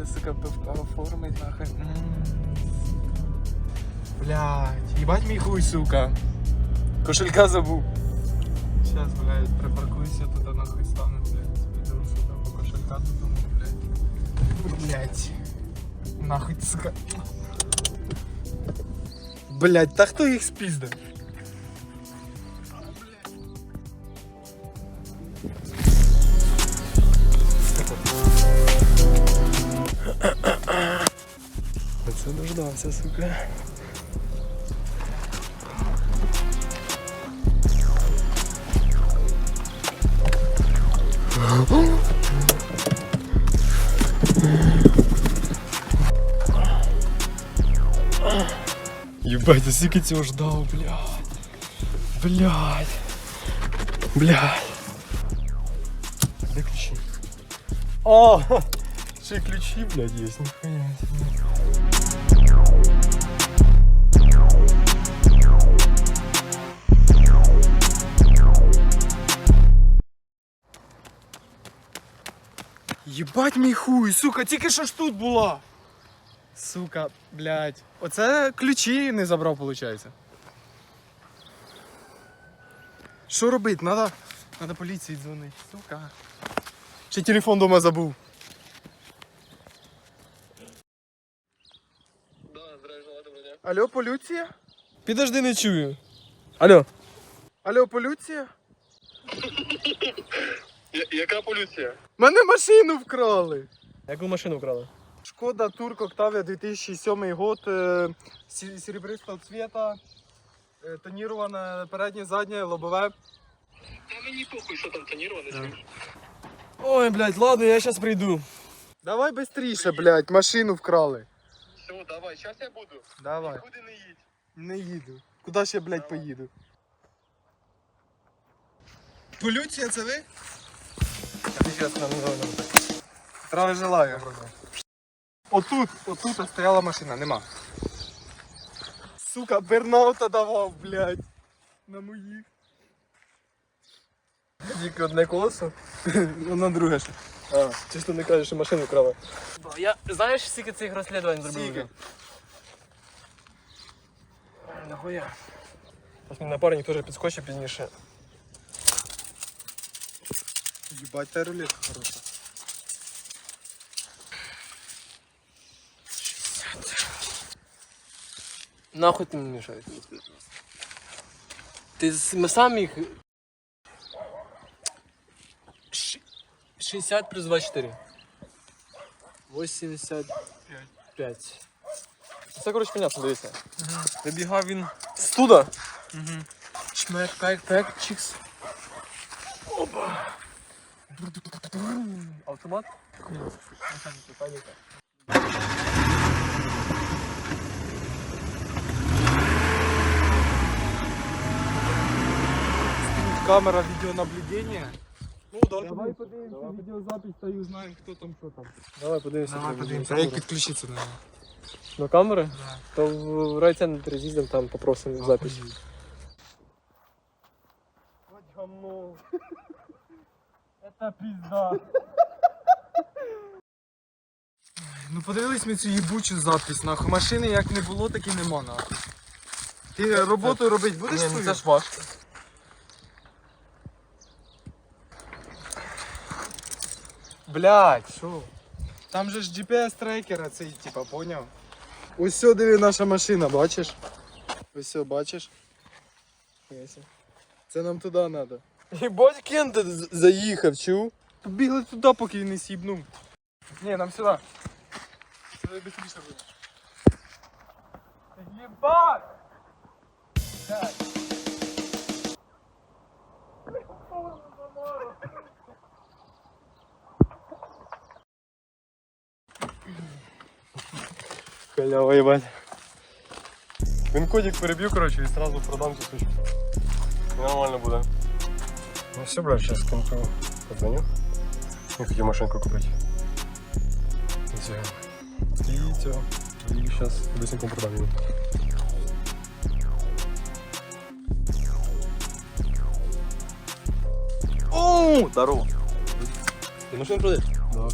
Сейчас, сука, пивка оформить, нахуй. Блять, їбать мій хуй, сука. Кошелька забув. Сейчас, блядь, припаркуйся тут, нахуй стану, блядь. Піду, сука, по кошелька додому, блядь. Блять. Нахуй, сука. Блять, та хто їх спіздив? Оце дождався, сука. Ебать, я скільки цього ждав, блядь. Блядь. Блядь. Де ключі? О! Ще й ключі, блядь, є, ніхуя Єбать мій хуй, сука, тільки що ж тут була. Сука, блядь. Оце ключі не забрав, виходить. Що робити? Надо, надо поліції дзвонити, сука. Ще телефон дома забув. Алло, поліція? Підожди, не чую. Алло. Алло, поліція? Яка поліція? Мене машину вкрали. Яку машину вкрали? Шкода Турк Октавia 2007 год, е, сі- серебристого цвета, е, тоніроване переднє, заднє, лобове. Та мені похуй, що там тоніроване. чуєш? Ой, блядь, ладно, я сейчас приду. Давай быстріше, блядь, машину вкрали. Все, давай, зараз я буду. Давай. Нікуди не їдь. Не їду. Куди ще, блядь, поїду? Полюція це ви? Ти зараз нам Здравия желаю. Отут, отут стояла машина, нема. Сука, бернаута давав, блядь. На моїх. Тільки одне колесо. На друге ще. А, чисто не кажеш, що машину вкрали. Я, знаєш, скільки цих розслідувань зробили? Скільки? Нахуя? Мій напарник теж підскочив пізніше. Ебать, та рулетка хороша. Нахуй ти мені мішаєш? Ти з- ми самі їх... Ш- 60 плюс 24. 85. Це, коротше, понятно, дивіться. Вибігав він з туда. Шмек, пек, пек, чікс. Опа. Автомат? Механіка, паніка. Тут камера видеонаблюдения. Ну, давай, Давай подивимося відеозапись та й узнаємо, хто там, що там. Давай подивимося. Давай там подивимося. А камеру. як підключитися на нього? До камери? Да. То в райцентр з'їздимо, там попросимо запись. Это пизда. Ну подивились ми цю їбучу запись, нахуй. Машини як не було, так і нема, нахуй. Ти роботу робити будеш Ні, ну свою? це ж важко. Блять, що? Там же ж GPS-трекер цей, типа, поняв? Ось сюди диви наша машина, бачиш? Ось все, бачиш? Це нам туди треба. Єбать, Кент заїхав, чув? Побігли туди, поки він не сібнув. Ні, нам сюди. Сюди быстріше буде. Єбать! Халява, ебать. Він кодик переб'ю, короче, і сразу продам цю сучку. І нормально буде. Ну все, брат, сейчас кому-то позвоню. Я хотів машинку купити. І все. І все. І сейчас быстренько продам її. О, здорово. Ти машину продаєш? Да,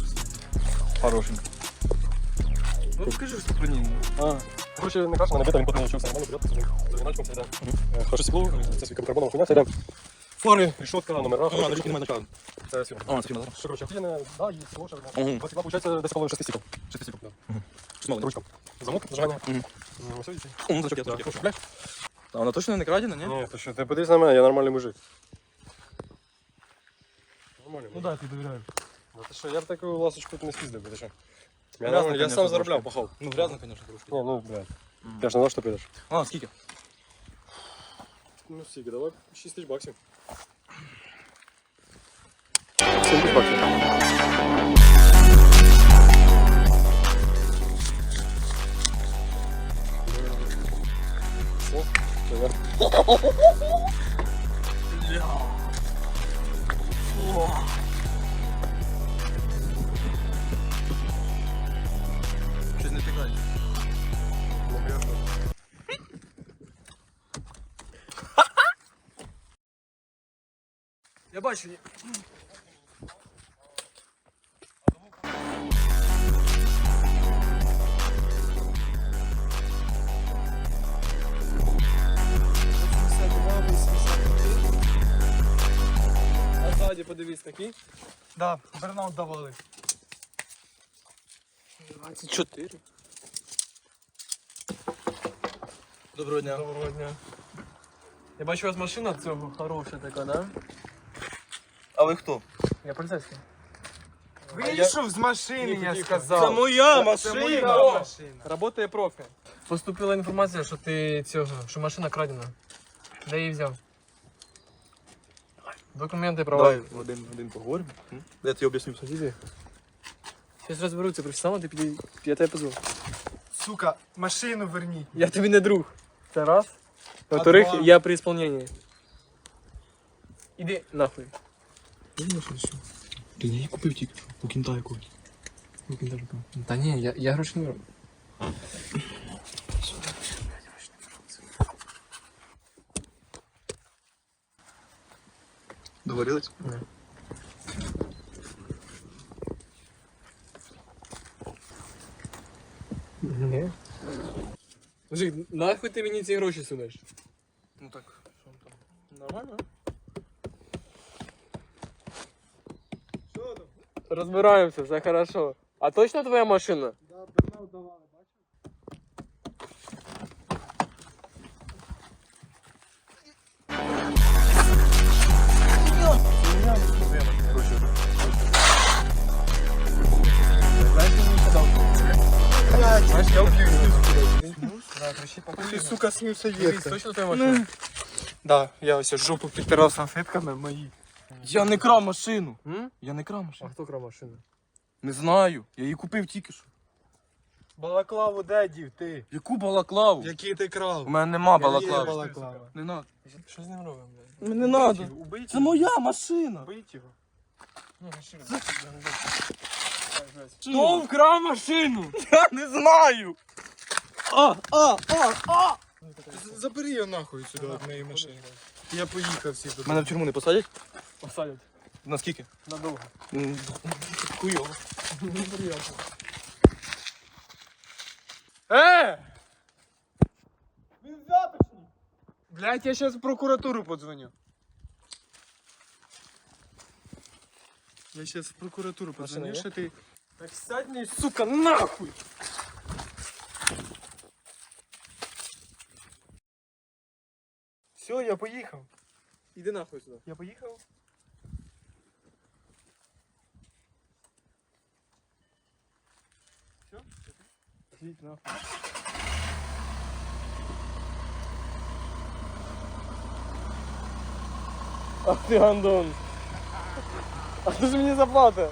хорошенько. руку. Скажи про нього. А, коротше, не крашена, набита, він потім навчився нормально, приятно, сижу. Загиначком все йде. Е, Хороше світло, це свій карбоном хуйня, все йде. Фари, решетка, номера. А, ручки немає начала. Це фірма. А, це фірма, Що, коротше, офігенне, да, є село, ще одне. Мгм. Два стекла, виходить, десь коло шести стекол. Шести стекол. Да. Щось мало. Ручка. Замок, зажигання. Мгм. Ну, все, вісім. Ну, зачок я Да, зачок. що, блядь? А вона точно не крадена, ні? Ні, то що, ти подивись на мене, я нормальний мужик. Нормальний Ну мужик. да, ти довіряю. Ну ти що, я б таку ласочку не спіздив, би, ти що? Я, Грязно, нормально- я конечно, сам заробляв, трошки. пахав. Ну, грязно, звісно, трошки. Ні, ну, блядь. Я ж не знав, що ти підеш. А, скільки? Ну, скільки, давай 6 тисяч баксів. 7 тисяч баксів. Щось не тикає. Я бачу. А такий. Да, бернаут давали. 24. Доброго дня. Доброго дня. Я бачу, у вас машина цього хороша така, да? А ви хто? Я поліцейський. Вийшов з машини, я сказав. Це моя Це моя машина! машина. Работає профі. Поступила інформація, що ти цього, що машина крадена. Де її взяв? Документи права. Давай один, один поговоримо. Я тобі об'ясню сусіді. Зараз розберуться професіонал, ти підій, я тебе позву. Сука, машину верніть. Я тобі не друг. Це раз. Во-вторых, два? я при исполнении. Іди нахуй. Ти я її купив тільки у кінта якогось. Та ні, я, я гроші не беру. Договорились? Ні. Мужик, нахуй ти мені ці гроші сунеш? Ну так, що там? Нормально? Розбираємося, все хорошо. А точно твоя машина? Знаєш, я вб'ю Ти, сука, снився Дивись, єдка. точно твоя машина? Да, я ось жопу підтирав салфетками мої. Я не крав машину. М? Я не крав А машину. хто крав машину? Не знаю. Я її купив тільки що. Балаклаву де дів, ти? Яку балаклаву? Який ти крав? У мене нема балаклави. балаклава. Не надо. Що з ним робимо, блядь? Не надо. Убийте. Це моя машина. Убийте його. Ну, машина. Хто вкрав машину? Я не знаю. А, а, а, а. Забери його нахуй сюди від моєї машини. Я поїхав всі туди. Мене в тюрму не посадять? Посадять. Наскільки? Надовго. Хуйово. Неприятно. Е! Він взяточник! Блять, я зараз в прокуратуру подзвоню. Я зараз в прокуратуру подзвоню, що ти... Так сядь мені, сука, нахуй! Все, я поїхав. Іди нахуй сюди. Я поїхав. Ідіть нахуй. Ах ти гандон. А хто ж мені заплатить?